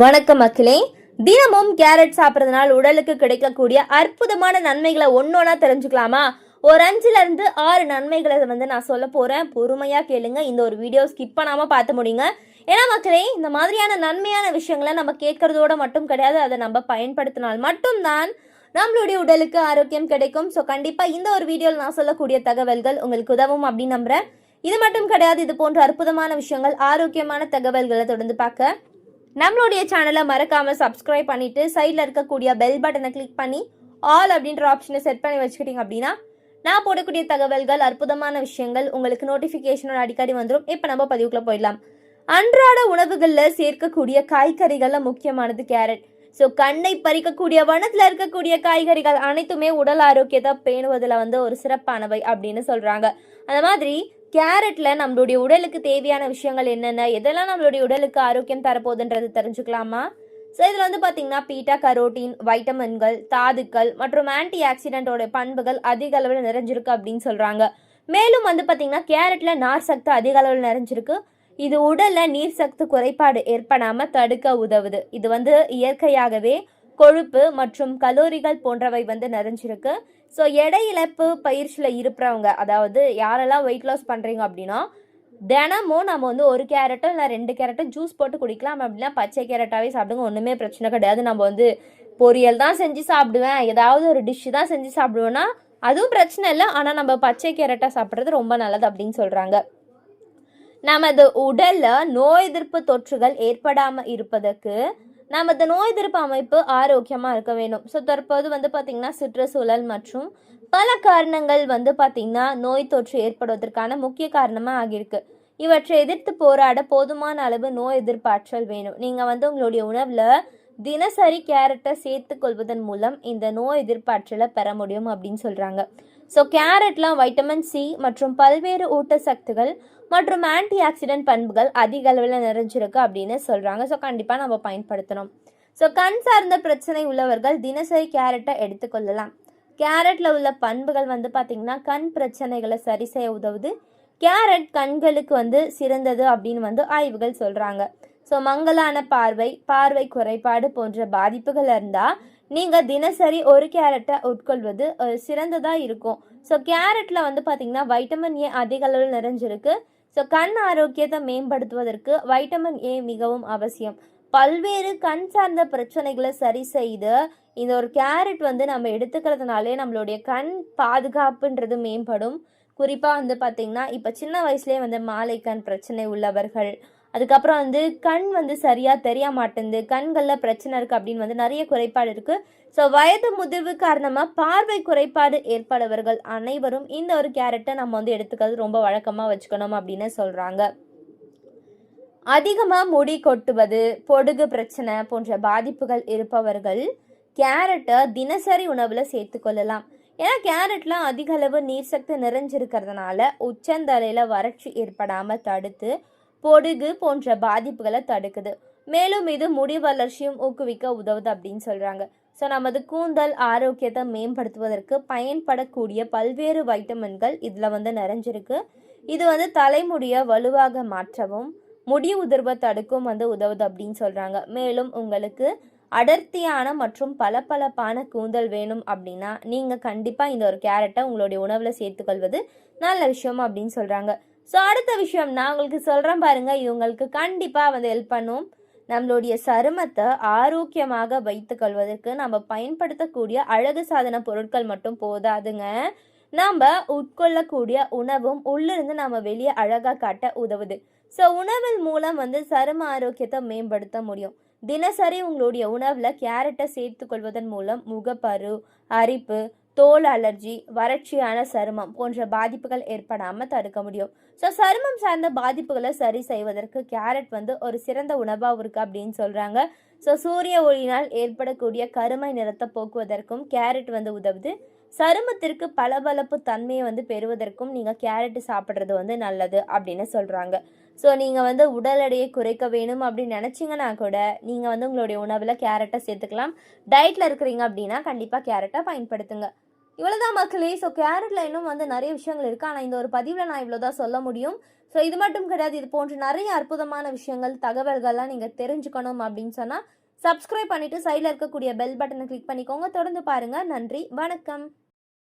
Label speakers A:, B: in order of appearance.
A: வணக்கம் மக்களே. தினமும் கேரட் சாப்பிட்றதுனால உடலுக்கு கிடைக்கக்கூடிய அற்புதமான நன்மைகளை ஒன்னொன்னா தெரிஞ்சுக்கலாமா? ஒரு அஞ்சுல இருந்து ஆறு நன்மைகளை வந்து நான் சொல்ல போறேன். பொறுமையா கேளுங்க. இந்த ஒரு வீடியோ ஸ்கிப் பண்ணாம பார்த்து முடியுங்க. ஏன்னா மக்களே இந்த மாதிரியான நன்மையான விஷயங்களை நம்ம கேட்கறதோட மட்டும் கிடையாது. அதை நம்ம பயன்படுத்தினால் மட்டும்தான் நம்மளுடைய உடலுக்கு ஆரோக்கியம் கிடைக்கும். ஸோ கண்டிப்பாக இந்த ஒரு வீடியோவில் நான் சொல்லக்கூடிய தகவல்கள் உங்களுக்கு உதவும் அப்படின்னு நம்புறேன். இது மட்டும் கிடையாது. இது போன்ற அற்புதமான விஷயங்கள் ஆரோக்கியமான தகவல்களை தொடர்ந்து பார்க்க நம்மளுடைய சேனலை மறக்காம சப்ஸ்கிரைப் பண்ணிட்டு சைடில் இருக்கக்கூடிய பெல் பட்டனை கிளிக் பண்ணி ஆல் அப்படின்ற ஆப்ஷனை செட் பண்ணி வச்சுக்கிட்டீங்க அப்படின்னா நான் போடக்கூடிய தகவல்கள் அற்புதமான விஷயங்கள் உங்களுக்கு நோட்டிஃபிகேஷனோட அடிக்கடி வந்துடும் இப்போ நம்ம பதிவுக்குள்ளே போயிடலாம். அன்றாட உணவுகளில் சேர்க்கக்கூடிய காய்கறிகளில் முக்கியமானது கேரட். ஸோ கண்ணை பறிக்கக்கூடிய வனத்தில் இருக்கக்கூடிய காய்கறிகள் அனைத்துமே உடல் ஆரோக்கியத்தை பேணுவதில் வந்து ஒரு சிறப்பானவை அப்படின்னு சொல்கிறாங்க அந்த மாதிரி கேரட்டில் நம்மளுடைய உடலுக்கு தேவையான விஷயங்கள் என்னென்ன? எதெல்லாம் நம்மளுடைய உடலுக்கு ஆரோக்கியம் தரப்போகுதுன்றது தெரிஞ்சுக்கலாமா? ஸோ இதில் வந்து பார்த்தீங்கன்னா பீட்டா கரோட்டின் வைட்டமின்கள் தாதுக்கள் மற்றும் ஆன்டி ஆக்சிடென்ட்டோட பண்புகள் அதிக அளவில் நிறைஞ்சிருக்கு அப்படின்னு சொல்கிறாங்க மேலும் வந்து பார்த்தீங்கன்னா கேரட்டில் நார் சத்து அதிக அளவில் நிறைஞ்சிருக்கு. இது உடலில் நீர் சத்து குறைபாடு ஏற்படாமல் தடுக்க உதவுது. இது வந்து இயற்கையாகவே கொழுப்பு மற்றும் கலோரிகள் போன்றவை வந்து நிறைஞ்சிருக்கு. ஸோ எடை இழப்பு பயிற்சியில் இருப்பவங்க அதாவது யாரெல்லாம் வெயிட் லாஸ் பண்ணுறீங்க அப்படின்னா தினமும் நம்ம வந்து ஒரு கேரட்டோ இல்லை ரெண்டு கேரட்டோ ஜூஸ் போட்டு குடிக்கலாம் அப்படின்னா பச்சை கேரட்டாகவே சாப்பிடுங்க. ஒன்றுமே பிரச்சனை கிடையாது. நம்ம வந்து பொரியல் தான் செஞ்சு சாப்பிடுவேன். ஏதாவது ஒரு டிஷ்ஷு தான் செஞ்சு சாப்பிடுவேன்னா அதுவும் பிரச்சனை இல்லை. ஆனால் நம்ம பச்சை கேரட்டாக சாப்பிட்றது ரொம்ப நல்லது அப்படின்னு சொல்கிறாங்க நமது உடலில் நோய் எதிர்ப்பு தொற்றுகள் ஏற்படாமல் இருப்பதற்கு நமது நோய் எதிர்ப்பு அமைப்பு ஆரோக்கியமாக இருக்க வேணும் ஸோ தற்போது வந்து பார்த்திங்கன்னா சுற்றுச்சூழல் மற்றும் பல காரணங்கள் வந்து பார்த்திங்கன்னா நோய் தொற்று ஏற்படுவதற்கான முக்கிய காரணமாக ஆகியிருக்கு. இவற்றை எதிர்த்து போராட போதுமான அளவு நோய் எதிர்ப்பாற்றல் வேணும். நீங்கள் வந்து உங்களுடைய உணவில் தினசரி கேரட்டை சேர்த்து கொள்வதன் மூலம் இந்த நோய் எதிர்ப்பாற்றலை பெற முடியும் அப்படின்னு சொல்கிறாங்க ஸோ கேரட்லாம் வைட்டமின் சி மற்றும் பல்வேறு ஊட்டச்சத்துகள் மற்றும் ஆன்டி ஆக்சிடென்ட் பண்புகள் அதிக அளவில் நிறைஞ்சிருக்கு அப்படின்னு சொல்கிறாங்க ஸோ கண்டிப்பாக நம்ம பயன்படுத்தணும். ஸோ கண் சார்ந்த பிரச்சனை உள்ளவர்கள் தினசரி கேரட்டை எடுத்துக்கொள்ளலாம் கேரட்டில் உள்ள பண்புகள் வந்து பார்த்திங்கன்னா கண் பிரச்சனைகளை சரி செய்ய உதவுது. கேரட் கண்களுக்கு வந்து சிறந்தது அப்படின்னு வந்து ஆய்வுகள் சொல்கிறாங்க ஸோ மங்கலான பார்வை பார்வை குறைபாடு போன்ற பாதிப்புகள் இருந்தால் நீங்கள் தினசரி ஒரு கேரட்டை உட்கொள்வது சிறந்ததாக இருக்கும். ஸோ கேரட்டில் வந்து பார்த்திங்கன்னா வைட்டமின் ஏ அதிக அளவில் நிறைஞ்சிருக்கு. ஸோ கண் ஆரோக்கியத்தை மேம்படுத்துவதற்கு வைட்டமின் ஏ மிகவும் அவசியம். பல்வேறு கண் சார்ந்த பிரச்சனைகளை சரி செய்து இந்த ஒரு கேரட் வந்து நம்ம எடுத்துக்கிறதுனாலே நம்மளுடைய கண் பாதுகாப்புன்றது மேம்படும். குறிப்பாக வந்து பார்த்திங்கன்னா இப்போ சின்ன வயசுலேயே வந்து மாலை கண் பிரச்சனை உள்ளவர்கள் அதுக்கப்புறம் வந்து கண் வந்து சரியாக தெரிய மாட்டேங்குது கண்களில் பிரச்சனை இருக்குது அப்படின்னு வந்து நிறைய குறைபாடு இருக்குது ஸோ வயது முதிர்வு காரணமாக பார்வை குறைபாடு ஏற்படவர்கள் அனைவரும் இந்த ஒரு கேரட்டை நம்ம வந்து எடுத்துக்கிறது ரொம்ப வழக்கமாக வச்சுக்கணும் அப்படின்னு சொல்கிறாங்க அதிகமாக முடி கொட்டுவது பொடுகு பிரச்சனை போன்ற பாதிப்புகள் இருப்பவர்கள் கேரட்டை தினசரி உணவில் சேர்த்துக்கொள்ளலாம் ஏன்னா கேரட்லாம் அதிக அளவு நீர் சத்து நிறைஞ்சிருக்கிறதுனால உச்சந்தலையில் வறட்சி ஏற்படாமல் தடுத்து பொடுகு போன்ற பாதிப்புகளை தடுக்குது. மேலும் இது முடி வளர்ச்சியும் ஊக்குவிக்க உதவுது அப்படின்னு சொல்கிறாங்க ஸோ நமது கூந்தல் ஆரோக்கியத்தை மேம்படுத்துவதற்கு பயன்படக்கூடிய பல்வேறு வைட்டமின்கள் இதில் வந்து நிறைஞ்சிருக்கு. இது வந்து தலைமுடியை வலுவாக மாற்றவும் முடி உதிர்வை தடுக்கும் வந்து உதவுது அப்படின்னு சொல்கிறாங்க மேலும் உங்களுக்கு அடர்த்தியான மற்றும் பளபளப்பான கூந்தல் வேணும் அப்படின்னா நீங்கள் கண்டிப்பாக இந்த ஒரு கேரட்டை உங்களுடைய உணவில் சேர்த்துக்கொள்வது நல்ல விஷயம் அப்படின்னு சொல்கிறாங்க ஸோ அடுத்த விஷயம் நான் உங்களுக்கு சொல்கிறேன் பாருங்கள் இவங்களுக்கு கண்டிப்பாக வந்து ஹெல்ப் பண்ணும். நம்மளுடைய சருமத்தை ஆரோக்கியமாக வைத்துக்கொள்வதற்கு நம்ம பயன்படுத்தக்கூடிய அழகு சாதன பொருட்கள் மட்டும் போதாதுங்க. நம்ம உட்கொள்ளக்கூடிய உணவும் உள்ளிருந்து நம்ம வெளியே அழகாக காட்ட உதவுது. ஸோ உணவின் மூலம் வந்து சரும ஆரோக்கியத்தை மேம்படுத்த முடியும். தினசரி உங்களுடைய உணவில் கேரட்டை சேர்த்து கொள்வதன் மூலம் முகப்பரு அரிப்பு தோல் அலர்ஜி வறட்சியான சருமம் போன்ற பாதிப்புகள் ஏற்படாமல் தடுக்க முடியும். ஸோ சருமம் சார்ந்த பாதிப்புகளை சரி செய்வதற்கு கேரட் வந்து ஒரு சிறந்த உணவாகவும் இருக்குது அப்படின்னு சொல்கிறாங்க ஸோ சூரிய ஒளியினால் ஏற்படக்கூடிய கருமை நிறத்தை போக்குவதற்கும் கேரட் வந்து உதவுது. சருமத்திற்கு பளபளப்பு தன்மையை வந்து பெறுவதற்கும் நீங்கள் கேரட் சாப்பிட்றது வந்து நல்லது அப்படின்னு சொல்கிறாங்க ஸோ நீங்கள் வந்து உடல் எடையை குறைக்க வேணும் அப்படின்னு நினச்சிங்கன்னா கூட நீங்கள் வந்து உங்களுடைய உணவில் கேரட்டை சேர்த்துக்கலாம். டயட்டில் இருக்கிறீங்க அப்படின்னா கண்டிப்பாக கேரட்டை பயன்படுத்துங்க. இவ்வளோதான் மக்களே. ஸோ கேரட்டில் இன்னும் வந்து நிறைய விஷயங்கள் இருக்குது ஆனால் இந்த ஒரு பதிவில் நான் இவ்வளோ தான் சொல்ல முடியும். ஸோ இது மட்டும் கிடையாது. இது போன்ற நிறைய அற்புதமான விஷயங்கள் தகவல்கள்லாம் நீங்கள் தெரிஞ்சுக்கணும் அப்படின்னு சொன்னால் சப்ஸ்கிரைப் பண்ணிவிட்டு சைடில் இருக்கக்கூடிய பெல் பட்டனை கிளிக் பண்ணிக்கோங்க. தொடர்ந்து பாருங்கள் நன்றி. வணக்கம்.